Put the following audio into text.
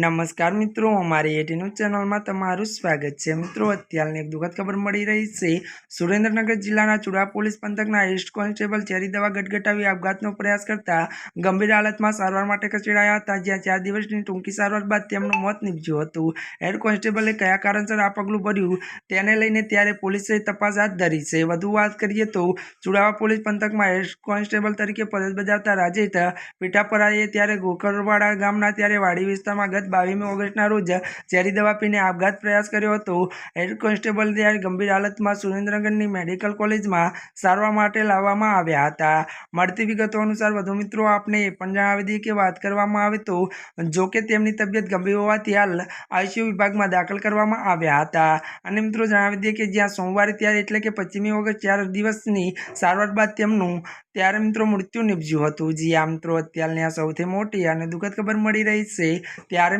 નમસ્કાર મિત્રો, અમારી ન્યૂઝ ચેનલમાં તમારું સ્વાગત છે. મિત્રો, અત્યારની એક દુઃખદ ખબર મળી રહી છે. સુરેન્દ્રનગર જિલ્લાના ચુડા પોલીસ પંથકના હેડ કોન્સ્ટેબલ ચેરી દવા ગટગટાવી આપઘાતનો પ્રયાસ કરતા ગંભીર હાલતમાં સારવાર માટે ખસેડાયા હતા, જ્યાં ચાર દિવસની ટૂંકી સારવાર બાદ તેમનું મોત નીપજ્યું હતું. હેડ કોન્સ્ટેબલે કયા કારણસર આ પગલું ભર્યું તેને લઈને ત્યારે પોલીસે તપાસ હાથ ધરી છે. વધુ વાત કરીએ તો, ચુડાવા પોલીસ પંથકમાં હેડ કોન્સ્ટેબલ તરીકે ફરજ બજાવતા રાજેશ પીઠાપરાએ ત્યારે ગોકરવાડા ગામના, ત્યારે વાડી વિસ્તારમાં ગત બાવીમી ઓગસ્ટના રોજ ઝેરી દવા પીને આપઘાત પ્રયાસ કર્યો હતો. હેડ કોન્સ્ટેબલ ત્યારે ગંભીર હાલતમાં સુરેન્દ્રનગરની મેડિકલ કોલેજમાં સારવાર માટે લાવવામાં આવ્યા હતા. મળતી વિગતો અનુસાર વધુ મિત્રો, આપને એ પણ જણાવી દઈએ કે વાત કરવામાં આવે તો જો કે તેમની તબિયત ગંભીર હોવાથી હાલ આઈસીયુ વિભાગમાં દાખલ કરવામાં આવ્યા હતા. અને મિત્રો, જણાવી દઈએ કે જ્યાં સોમવારે ત્યારે એટલે કે પશ્ચિમી ઓગસ્ટ ચાર દિવસની સારવાર બાદ તેમનું, ત્યારે મિત્રો મૃત્યુ નિપજ્યું હતું. જી આ મિત્રો, અત્યારની આ સૌથી મોટી અને દુઃખદ ખબર મળી રહી છે. ત્યારે